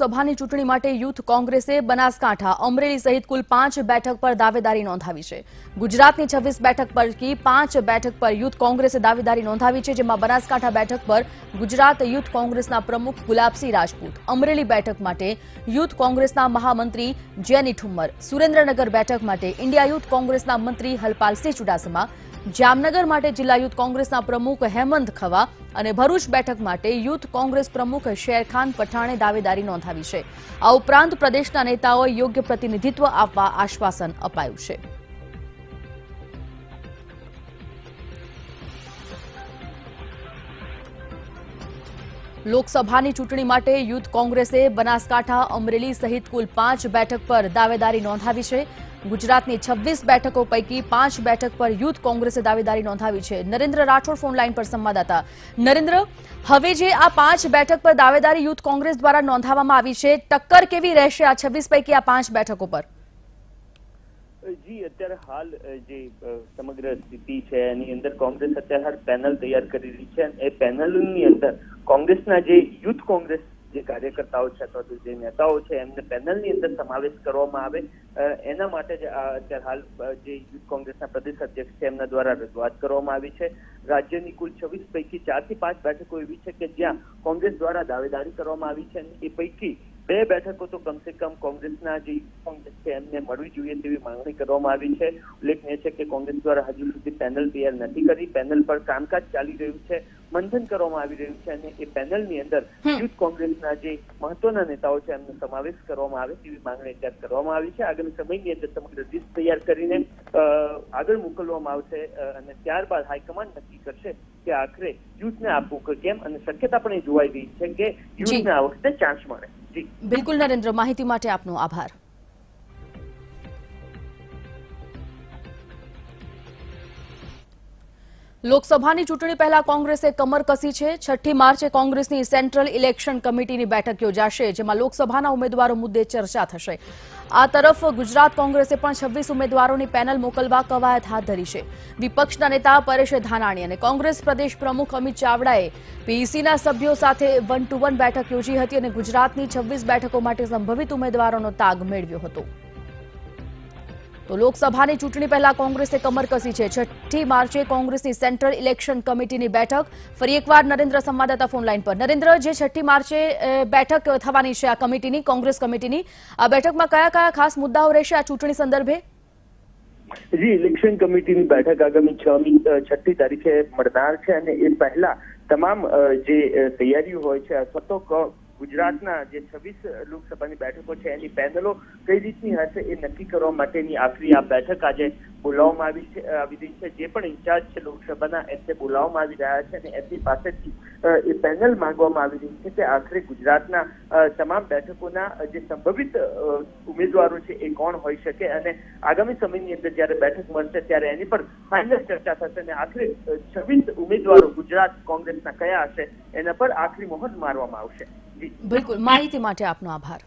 સભાની ચૂંટણી માટે યુથ કોંગ્રેસે બનાસકાંઠા, અમરેલી સહિત કુલ પાંચ બેઠક પર દાવેદારી નોંધાવી છે. ગુજરાતની છવ્વીસ બેઠક પૈકી પાંચ બેઠક પર યુથ કોંગ્રેસે દાવેદારી નોંધાવી છે, જેમાં બનાસકાંઠા બેઠક પર ગુજરાત યુથ કોંગ્રેસના પ્રમુખ ગુલાબસિંહ રાજપૂત, અમરેલી બેઠક માટે યુથ કોંગ્રેસના મહામંત્રી જેની ઠુમ્મર, સુરેન્દ્રનગર બેઠક માટે ઇન્ડિયા યુથ કોંગ્રેસના મંત્રી હલપાલસિંહ ચુડાસમા, જામનગર માટે જિલ્લા યુથ કોંગ્રેસના પ્રમુખ હેમંત ખવા અને ભરૂચ બેઠક માટે યુથ કોંગ્રેસ પ્રમુખ શેરખાન પઠાણે દાવેદારી નોંધાવી છે આ ઉપરાંત પ્રદેશના નેતાઓએ યોગ્ય પ્રતિનિધિત્વ આપવા આશ્વાસન અપાયું છે. લોકસભાની ચૂંટણી માટે યુથ કોંગ્રેસે બનાસકાંઠા, અમરેલી સહિત કુલ પાંચ બેઠક પર દાવેદારી નોંધાવી છે. ગુજરાતની છવ્વીસ બેઠકો પૈકી પાંચ બેઠક પર યુથ કોંગ્રેસે દાવેદારી નોંધાવી છે. નરેન્દ્ર રાઠોડ ફોન લાઇન પર સંવાદદાતા. નરેન્દ્ર, હવે જે આ પાંચ બેઠક પર દાવેદારી યુથ કોંગ્રેસ દ્વારા નોંધાવવામાં આવી છે, ટક્કર કેવી રહેશે આ છવ્વીસ પૈકી આ પાંચ બેઠકો પર? જી, અત્યારે હાલ જે સમગ્ર સ્થિતિ છે, એની અંદર કોંગ્રેસ અત્યારે હાલ પેનલ તૈયાર કરી રહી છે એ પેનલની અંદર કોંગ્રેસના જે યુથ કોંગ્રેસ જે કાર્યકર્તાઓ છે અથવા તો જે નેતાઓ છે, એમને પેનલની અંદર સમાવેશ કરવામાં આવે. એના માટે જ અત્યારે હાલ જે યુથ કોંગ્રેસના પ્રદેશ અધ્યક્ષ છે, એમના દ્વારા રજૂઆત કરવામાં આવી છે. રાજ્યની કુલ છવ્વીસ પૈકી ચારથી પાંચ બેઠકો એવી છે કે જ્યાં કોંગ્રેસ દ્વારા દાવેદારી કરવામાં આવી છે એ પૈકી બે બેઠકો તો કમસે કમ કોંગ્રેસના જે કોંગ્રેસ છે એમને મળવી જોઈએ તેવી માંગણી કરવામાં આવી છે. ઉલ્લેખનીય છે કે કોંગ્રેસ દ્વારા હજુ સુધી પેનલ તૈયાર નથી કરી. પેનલ પર કામકાજ ચાલી રહ્યું છે મંથન કરવામાં આવી રહ્યું છે અને એ પેનલની અંદર યુથ કોંગ્રેસના જે મહત્વના નેતાઓ છે એમનો સમાવેશ કરવામાં આવે તેવી માંગણી અત્યારે કરવામાં આવી છે. આગામી સમયની અંદર સમગ્ર લિસ્ટ તૈયાર કરીને આગળ મોકલવામાં આવશે અને ત્યારબાદ હાઈકમાન્ડ નક્કી કરશે કે આખરે યુથને આપવું કે કેમ? અને શક્યતા પણ એ જોવાઈ રહી છે કે યુથને આ વખતે ચાન્સ મળે. બિલકુલ નરેન્દ્ર માહિતી માટે આપનો આભાર. લોકસભાની ચૂંટણી પહેલા કોંગ્રેસે કમર કસી છે. છઠ્ઠી માર્ચે કોંગ્રેસની સેન્ટ્રલ ઇલેક્શન કમિટીની બેઠક યોજાશે, જેમાં લોકસભાના ઉમેદવારો મુદ્દે ચર્ચા થશે. આ તરફ ગુજરાત કોંગ્રેસે પણ છવ્વીસ ઉમેદવારોની પેનલ મોકલવા કવાયત હાથ ધરી છે. વિપક્ષના નેતા પરેશ ધાનાણી અને કોંગ્રેસ પ્રદેશ પ્રમુખ અમિત ચાવડાએ પીઈસીના સભ્યો સાથે વન ટુ વન બેઠક યોજી હતી અને ગુજરાતની છવ્વીસ બેઠકો માટે સંભવિત ઉમેદવારોનો તાગ મેળવ્યો હતો. તો લોકસભાની ચૂંટણી પહેલા કોંગ્રેસે કમર કસી છે. છઠ્ઠી માર્ચે કોંગ્રેસની સેન્ટ્રલ ઇલેક્શન કમિટીની બેઠક. ફરી એકવાર નરેન્દ્ર સંવાદદાતા ફોન લાઈન પર. નરેન્દ્ર, જે છઠ્ઠી માર્ચે બેઠક થવાની છે આ કમિટીની, કોંગ્રેસ કમિટીની, આ બેઠકમાં કયા કયા ખાસ મુદ્દાઓ રહેશે આ ચૂંટણી સંદર્ભે? જી, ઇલેક્શન કમિટીની બેઠક આગામી છ છઠ્ઠી તારીખે મળનાર છે અને એ પહેલા તમામ જે તૈયારીઓ હોય છે અથવા તો ગુજરાતના જે છવ્વીસ લોકસભાની બેઠકો છે, એની પેનલો કઈ રીતની હશે એ નક્કી કરવા માટેની આખરી આ બેઠક આજે બોલાવવામાં આવી છે, આવી રહી છે. જે પણ ઇન્ચાર્જ છે લોકસભાના, એમને બોલાવવામાં આવી રહ્યા છે અને એમની પાસેથી એ પેનલ માંગવામાં આવી રહી છે કે આખરે ગુજરાતના તમામ બેઠકોના જે સંભવિત ઉમેદવારો છે એ કોણ હોઈ શકે અને આગામી સમયની અંદર જ્યારે બેઠક મળશે ત્યારે એની પર ફાઇનલ ચર્ચા થશે અને આખરે છવ્વીસ ઉમેદવારો ગુજરાત કોંગ્રેસના કયા હશે એના પર આખરી મોહર મારવામાં આવશે. બિલકુલ. માહિતી માટે આપનો આભાર.